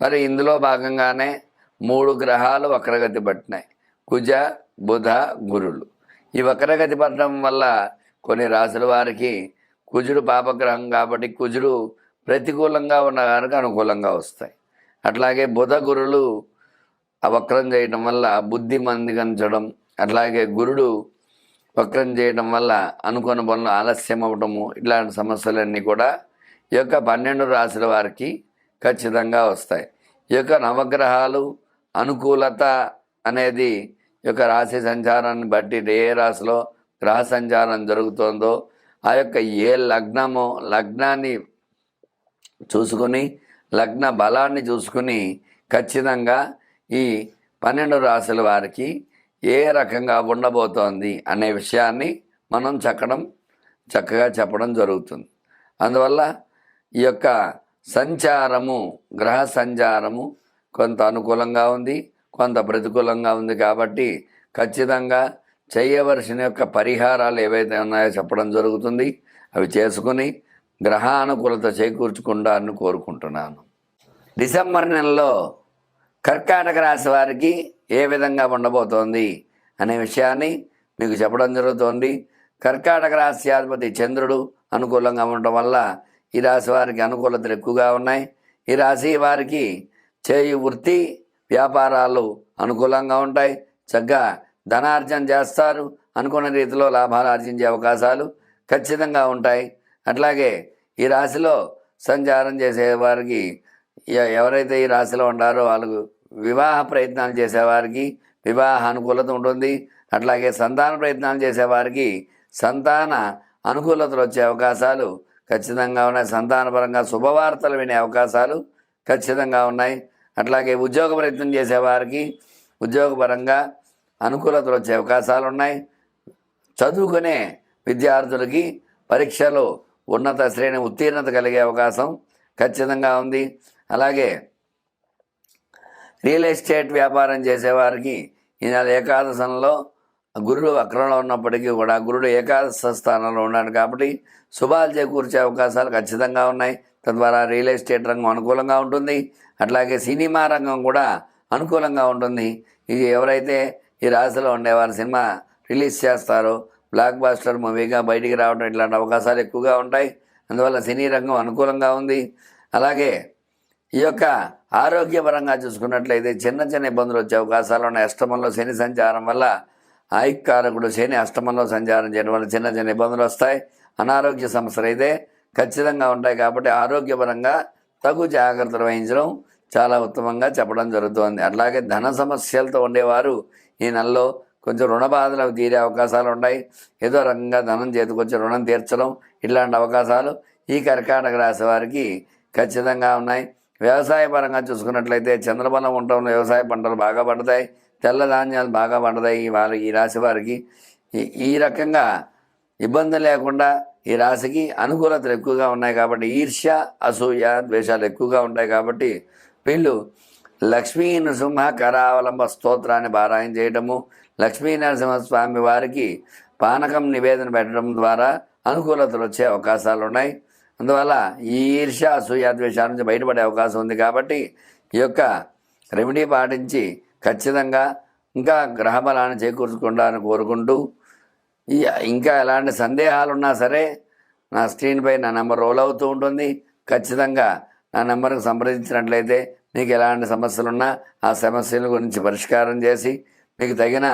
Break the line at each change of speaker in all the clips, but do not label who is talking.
మరి ఇందులో భాగంగానే మూడు గ్రహాలు వక్రగతి పట్టినాయి. కుజ బుధ గురులు ఈ వక్రగతి పట్టడం వల్ల కొన్ని రాసుల వారికి కుజుడు పాపగ్రహం కాబట్టి కుజుడు ప్రతికూలంగా ఉన్న కనుక అనుకూలంగా వస్తాయి. అట్లాగే బుధ గురులు ఆ వక్రం చేయడం వల్ల బుద్ధి మందిగించడం అట్లాగే గురుడు వక్రం చేయడం వల్ల అనుకున్న పనులు ఆలస్యం అవ్వడము ఇట్లాంటి సమస్యలన్నీ కూడా ఈ యొక్క పన్నెండు రాశుల వారికి ఖచ్చితంగా వస్తాయి. ఈ యొక్క నవగ్రహాలు అనుకూలత అనేది ఈ యొక్క రాశి సంచారాన్ని బట్టి ఏ రాశిలో గ్రహ సంచారం జరుగుతుందో ఆ యొక్క ఏ లగ్నమో లగ్నాన్ని చూసుకుని లగ్న బలాన్ని చూసుకుని ఖచ్చితంగా ఈ పన్నెండు రాశుల వారికి ఏ రకంగా ఉండబోతోంది అనే విషయాన్ని మనం చక్కడం చక్కగా చెప్పడం జరుగుతుంది. అందువల్ల ఈ యొక్క సంచారము గ్రహ సంచారము కొంత అనుకూలంగా ఉంది కొంత ప్రతికూలంగా ఉంది కాబట్టి ఖచ్చితంగా చేయవలసిన యొక్క పరిహారాలు ఏవైతే ఉన్నాయో చెప్పడం జరుగుతుంది. అవి చేసుకుని గ్రహానుకూలత చేకూర్చుకుంటారని కోరుకుంటున్నాను. డిసెంబర్ నెలలో కర్కాటక రాశి వారికి ఏ విధంగా ఉండబోతోంది అనే విషయాన్ని మీకు చెప్పడం జరుగుతోంది. కర్కాటక రాశ్యాధిపతి చంద్రుడు అనుకూలంగా ఉండటం వల్ల ఈ రాశి వారికి అనుకూలతలు ఎక్కువగా ఉన్నాయి. ఈ రాశి వారికి చేయు వృత్తి వ్యాపారాలు అనుకూలంగా ఉంటాయి. చక్కగా ధనార్జన చేస్తారు. అనుకున్న రీతిలో లాభాలు ఆర్జించే అవకాశాలు ఖచ్చితంగా ఉంటాయి. అట్లాగే ఈ రాశిలో సంచారం చేసే వారికి ఎవరైతే ఈ రాశిలో ఉంటారో వాళ్ళకు వివాహ ప్రయత్నాలు చేసేవారికి వివాహ అనుకూలత ఉంటుంది. అట్లాగే సంతాన ప్రయత్నాలు చేసేవారికి సంతాన అనుకూలతలు వచ్చే అవకాశాలు ఖచ్చితంగా ఉన్నాయి. సంతానపరంగా శుభవార్తలు వినే అవకాశాలు ఖచ్చితంగా ఉన్నాయి. అట్లాగే ఉద్యోగ ప్రయత్నం చేసేవారికి ఉద్యోగపరంగా అనుకూలతలు వచ్చే అవకాశాలు ఉన్నాయి. చదువుకునే విద్యార్థులకి పరీక్షలో ఉన్నత శ్రేణి ఉత్తీర్ణత కలిగే అవకాశం ఖచ్చితంగా ఉంది. అలాగే రియల్ ఎస్టేట్ వ్యాపారం చేసేవారికి ఈ నెల ఏకాదశంలో గురుడు వక్రంలో ఉన్నప్పటికీ కూడా గురుడు ఏకాదశ స్థానంలో ఉన్నాడు కాబట్టి శుభాలు చేకూర్చే అవకాశాలు ఖచ్చితంగా ఉన్నాయి. తద్వారా రియల్ ఎస్టేట్ రంగం అనుకూలంగా ఉంటుంది. అట్లాగే సినిమా రంగం కూడా అనుకూలంగా ఉంటుంది. ఇది ఎవరైతే ఈ రాశిలో ఉండేవారు సినిమా రిలీజ్ చేస్తారో బ్లాక్ బాస్టర్ మూవీగా బయటికి రావడం ఇట్లాంటి అవకాశాలు ఎక్కువగా ఉంటాయి. అందువల్ల సినీ రంగం అనుకూలంగా ఉంది. అలాగే ఈ యొక్క ఆరోగ్యపరంగా చూసుకున్నట్లయితే చిన్న చిన్న ఇబ్బందులు వచ్చే అవకాశాలు ఉన్నాయి. అష్టమంలో శని సంచారం వల్ల ఆయుక్కారకుడు శని అష్టమంలో సంచారం చేయడం వల్ల చిన్న చిన్న ఇబ్బందులు వస్తాయి. అనారోగ్య సమస్యలు అయితే ఖచ్చితంగా ఉంటాయి కాబట్టి ఆరోగ్యపరంగా తగు జాగ్రత్తలు వహించడం చాలా ఉత్తమంగా చెప్పడం జరుగుతుంది. అట్లాగే ధన సమస్యలతో ఉండేవారు ఈ నెలలో కొంచెం రుణ బాధలు తీరే అవకాశాలు ఉన్నాయి. ఏదో రకంగా ధనం చేతికొచ్చి రుణం తీర్చడం ఇలాంటి అవకాశాలు ఈ కర్కాటక రాశి వారికి ఖచ్చితంగా ఉన్నాయి. వ్యవసాయ పరంగా చూసుకున్నట్లయితే చంద్రబలం ఉండటంలో వ్యవసాయ పంటలు బాగా పడతాయి. తెల్ల ధాన్యాలు బాగా పండుతాయి. వారు ఈ రాశి వారికి ఈ- ఈ రకంగా ఇబ్బంది లేకుండా ఈ రాశికి అనుకూలతలు ఎక్కువగా ఉన్నాయి కాబట్టి ఈర్ష్య అసూయ ద్వేషాలు ఎక్కువగా ఉంటాయి కాబట్టి వీళ్ళు లక్ష్మీ నృసింహ కరావలంబ స్తోత్రాన్ని పారాయణ చేయటము లక్ష్మీ నరసింహస్వామి వారికి పానకం నివేదన పెట్టడం ద్వారా అనుకూలతలు వచ్చే అవకాశాలు ఉన్నాయి. అందువల్ల ఈ ఈర్ష్య అసూయ ద్వేషాల నుంచి బయటపడే అవకాశం ఉంది కాబట్టి ఈ యొక్క రెమెడీ పాటించి ఖచ్చితంగా ఇంకా గ్రహబలాన్ని చేకూర్చుకుంటారని కోరుకుంటూ ఈ ఇంకా ఎలాంటి సందేహాలు ఉన్నా సరే నా స్క్రీన్పై నా నెంబర్ రోల్ అవుతూ ఉంటుంది. ఖచ్చితంగా నా నెంబర్కు సంప్రదించినట్లయితే మీకు ఎలాంటి సమస్యలు ఉన్నా ఆ సమస్యల గురించి పరిష్కారం చేసి మీకు తగిన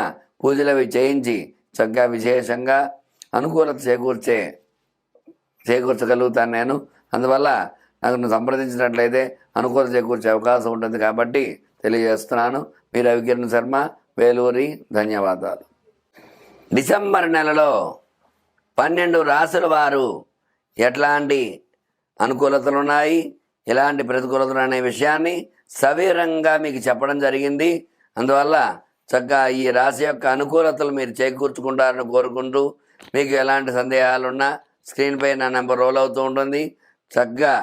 పూజలు అవి చేయించి చక్కగా విశేషంగా అనుకూలత చేకూర్చే చేకూర్చగలుగుతాను నేను. అందువల్ల నాకు నువ్వు సంప్రదించినట్లయితే అనుకూలత చేకూర్చే అవకాశం ఉంటుంది కాబట్టి తెలియజేస్తున్నాను. మీ రవికిరణ్ శర్మ వేలూరి ధన్యవాదాలు. డిసెంబర్ నెలలో పన్నెండు రాసుల వారు ఎట్లాంటి అనుకూలతలు ఉన్నాయి ఎలాంటి ప్రతికూలతలు అనే విషయాన్ని సవీరంగా మీకు చెప్పడం జరిగింది. అందువల్ల చక్కగా ఈ రాశి యొక్క అనుకూలతలు మీరు చేకూర్చుకుంటారని కోరుకుంటూ మీకు ఎలాంటి సందేహాలున్నా స్క్రీన్పై నా నెంబర్ రోల్ అవుతూ ఉంటుంది. చక్కగా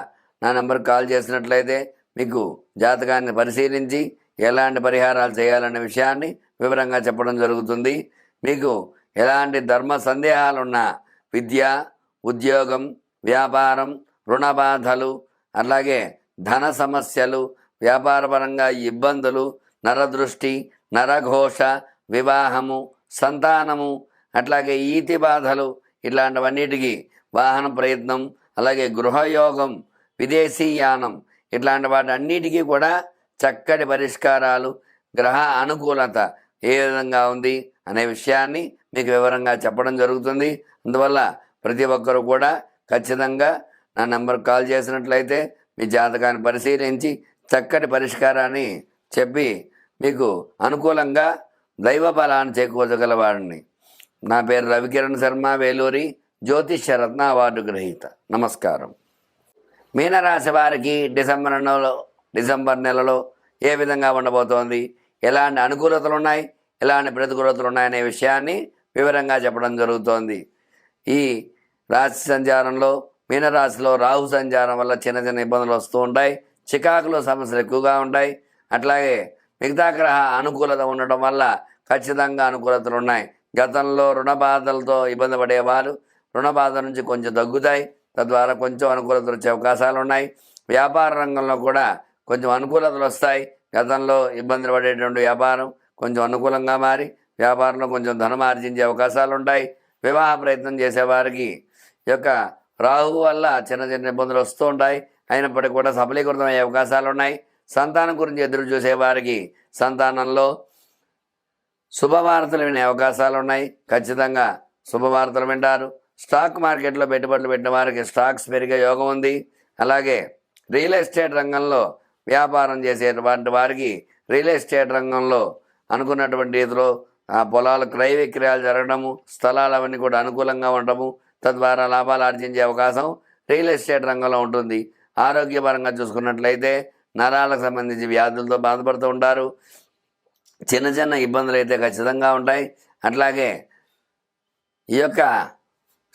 నా నెంబర్ కాల్ చేసినట్లయితే మీకు జాతకాన్ని పరిశీలించి ఎలాంటి పరిహారాలు చేయాలనే విషయాన్ని వివరంగా చెప్పడం జరుగుతుంది. మీకు ఎలాంటి ధర్మ సందేహాలున్నా విద్య ఉద్యోగం వ్యాపారం రుణ బాధలు అలాగే ధన సమస్యలు వ్యాపారపరంగా ఇబ్బందులు నరదృష్టి నరఘోష వివాహము సంతానము అట్లాగే ఈతి బాధలు ఇట్లాంటివన్నిటికీ వాహన ప్రయత్నం అలాగే గృహయోగం విదేశీయానం ఇట్లాంటి వాటి అన్నిటికీ కూడా చక్కటి పరిష్కారాలు గ్రహ అనుకూలత ఏ విధంగా ఉంది అనే విషయాన్ని మీకు వివరంగా చెప్పడం జరుగుతుంది. అందువల్ల ప్రతి ఒక్కరూ కూడా ఖచ్చితంగా నా నెంబర్ కాల్ చేసినట్లయితే మీ జాతకాన్ని పరిశీలించి చక్కటి పరిష్కారాన్ని చెప్పి మీకు అనుకూలంగా దైవ బలాన్ని చేకూర్చగలవాడిని నా పేరు రవికిరణ్ శర్మ వేలూరి జ్యోతిష్య రత్న అవార్డు గ్రహీత. నమస్కారం. మీనరాశి వారికి డిసెంబర్ నెలలో డిసెంబర్ నెలలో ఏ విధంగా ఉండబోతోంది? ఎలాంటి అనుకూలతలు ఉన్నాయి ఎలాంటి ప్రతికూలతలు ఉన్నాయనే విషయాన్ని వివరంగా చెప్పడం జరుగుతోంది. ఈ రాశి సంచారంలో మీనరాశిలో రాహు సంచారం వల్ల చిన్న చిన్న ఇబ్బందులు వస్తూ ఉంటాయి. చికాకులో సమస్యలు ఎక్కువగా ఉంటాయి. అట్లాగే మిగతా గ్రహ అనుకూలత ఉండటం వల్ల ఖచ్చితంగా అనుకూలతలు ఉన్నాయి గతంలో రుణ బాధలతో ఇబ్బంది పడేవారు. రుణ బాధ నుంచి కొంచెం తగ్గుతాయి. తద్వారా కొంచెం అనుకూలతలు వచ్చే అవకాశాలు ఉన్నాయి వ్యాపార రంగంలో కూడా కొంచెం అనుకూలతలు వస్తాయి. గతంలో ఇబ్బందులు పడేటువంటి వ్యాపారం కొంచెం అనుకూలంగా మారి వ్యాపారంలో కొంచెం ధనం ఆర్జించే అవకాశాలు ఉంటాయి. వివాహ ప్రయత్నం చేసేవారికి యొక్క రాహు వల్ల చిన్న చిన్న ఇబ్బందులు వస్తూ ఉంటాయి. అయినప్పటికీ కూడా సఫలీకృతం అయ్యే అవకాశాలు ఉన్నాయి. సంతానం గురించి ఎదురు చూసేవారికి సంతానంలో శుభవార్తలు వినే అవకాశాలు ఉన్నాయి. ఖచ్చితంగా శుభవార్తలు వింటారు. స్టాక్ మార్కెట్లో పెట్టుబడులు పెట్టిన వారికి స్టాక్స్ పెరిగే యోగం ఉంది. అలాగే రియల్ ఎస్టేట్ రంగంలో వ్యాపారం చేసేటువంటి వారికి రియల్ ఎస్టేట్ రంగంలో అనుకున్నటువంటి రీతిలో ఆ పొలాలు క్రయ విక్రయాలు జరగడము స్థలాలు అవన్నీ కూడా అనుకూలంగా ఉండడము తద్వారా లాభాలు ఆర్జించే అవకాశం రియల్ ఎస్టేట్ రంగంలో ఉంటుంది. ఆరోగ్యపరంగా చూసుకున్నట్లయితే నరాలకు సంబంధించి వ్యాధులతో బాధపడుతూ ఉంటారు. చిన్న చిన్న ఇబ్బందులు అయితే ఖచ్చితంగా ఉంటాయి. అట్లాగే ఈ యొక్క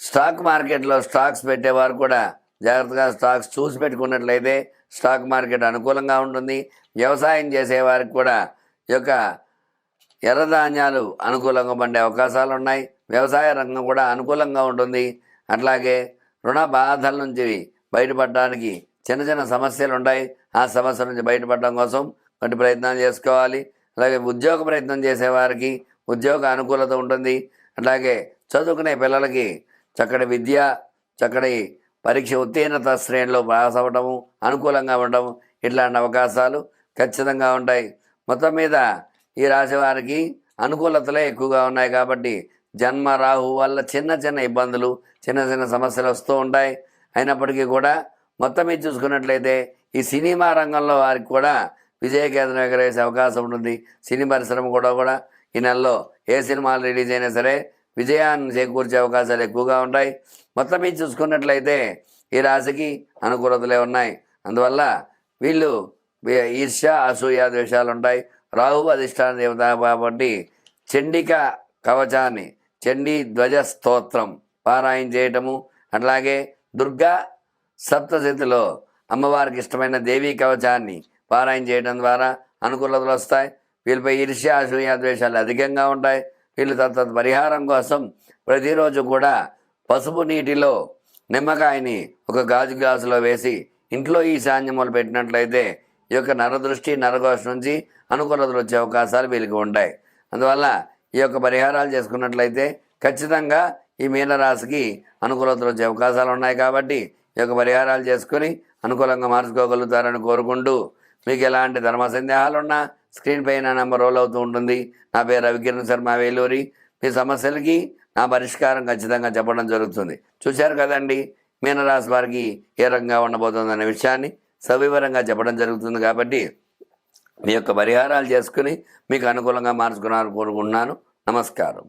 స్టాక్ మార్కెట్లో స్టాక్స్ పెట్టేవారు కూడా జాగ్రత్తగా స్టాక్స్ చూసి పెట్టుకున్నట్లయితే స్టాక్ మార్కెట్ అనుకూలంగా ఉంటుంది. వ్యవసాయం చేసేవారికి కూడా యొక్క ఎర్రధాన్యాలు అనుకూలంగా పండే అవకాశాలు ఉన్నాయి. వ్యవసాయ రంగం కూడా అనుకూలంగా ఉంటుంది. అట్లాగే రుణ బాధల నుంచి బయటపడడానికి చిన్న చిన్న సమస్యలు ఉంటాయి. ఆ సమస్యల నుంచి బయటపడడం కోసం కొన్ని ప్రయత్నాలు చేసుకోవాలి. అలాగే ఉద్యోగ ప్రయత్నం చేసేవారికి ఉద్యోగ అనుకూలత ఉంటుంది. అలాగే చదువుకునే పిల్లలకి చక్కటి విద్య చక్కటి పరీక్ష ఉత్తీర్ణత శ్రేణిలో పాస్ అవ్వడము అనుకూలంగా ఉండడం ఇట్లాంటి అవకాశాలు ఖచ్చితంగా ఉంటాయి. మొత్తం మీద ఈ రాశి వారికి అనుకూలతలే ఎక్కువగా ఉన్నాయి కాబట్టి జన్మ రాహు వల్ల చిన్న చిన్న ఇబ్బందులు చిన్న చిన్న సమస్యలు వస్తూ ఉంటాయి. అయినప్పటికీ కూడా మొత్తం మీద చూసుకున్నట్లయితే ఈ సినిమా రంగంలో వారికి కూడా విజయకేంద్రం ఎగరేసే అవకాశం ఉంటుంది. సినీ పరిశ్రమ కూడా కూడా ఈ నెలలో ఏ సినిమాలు రిలీజ్ అయినా సరే విజయాన్ని చేకూర్చే అవకాశాలు ఎక్కువగా ఉంటాయి. మొత్తం మీద చూసుకున్నట్లయితే ఈ రాశికి అనుకూలతలే ఉన్నాయి. అందువల్ల వీళ్ళు ఈర్ష అసూయ ద్వేషాలు ఉంటాయి. రాహు అధిష్టాన దేవత కాబట్టి చండిక కవచాన్ని చండీ ధ్వజ స్తోత్రం పారాయణ చేయటము అట్లాగే దుర్గా సప్తశతిలో అమ్మవారికి ఇష్టమైన దేవీ కవచాన్ని పారాయణ చేయడం ద్వారా అనుకూలతలు వస్తాయి. వీళ్ళపై ఈర్ష్య అసూయ ద్వేషాలు అధికంగా ఉంటాయి. వీళ్ళు తత్త పరిహారం కోసం ప్రతిరోజు కూడా పసుపు నీటిలో నిమ్మకాయని ఒక గాజు గ్లాసులో వేసి ఇంట్లో ఈ సాన్యములు పెట్టినట్లయితే ఈ యొక్క నరదృష్టి నరఘోష నుంచి అనుకూలతలు వచ్చే అవకాశాలు వీళ్ళకి ఉంటాయి. అందువల్ల ఈ యొక్క పరిహారాలు చేసుకున్నట్లయితే ఖచ్చితంగా ఈ మీనరాశికి అనుకూలతలు వచ్చే అవకాశాలు ఉన్నాయి కాబట్టి ఈ యొక్క పరిహారాలు చేసుకుని అనుకూలంగా మార్చుకోగలుగుతారని కోరుకుంటూ మీకు ఎలాంటి ధర్మ సందేహాలు ఉన్నా స్క్రీన్ పైన నెంబర్ రోల్ అవుతూ ఉంటుంది. నా పేరు రవికిరణ్ శర్మ వేలూరి. మీ సమస్యలకి నా పరిష్కారం ఖచ్చితంగా చెప్పడం జరుగుతుంది. చూశారు కదండి మీనరాశి వారికి ఏ రకంగా ఉండబోతుందనే విషయాన్ని సవివరంగా చెప్పడం జరుగుతుంది కాబట్టి మీ యొక్క పరిహారాలు చేసుకుని మీకు అనుకూలంగా మార్చుకున్నారు కోరుకుంటున్నాను. నమస్కారం.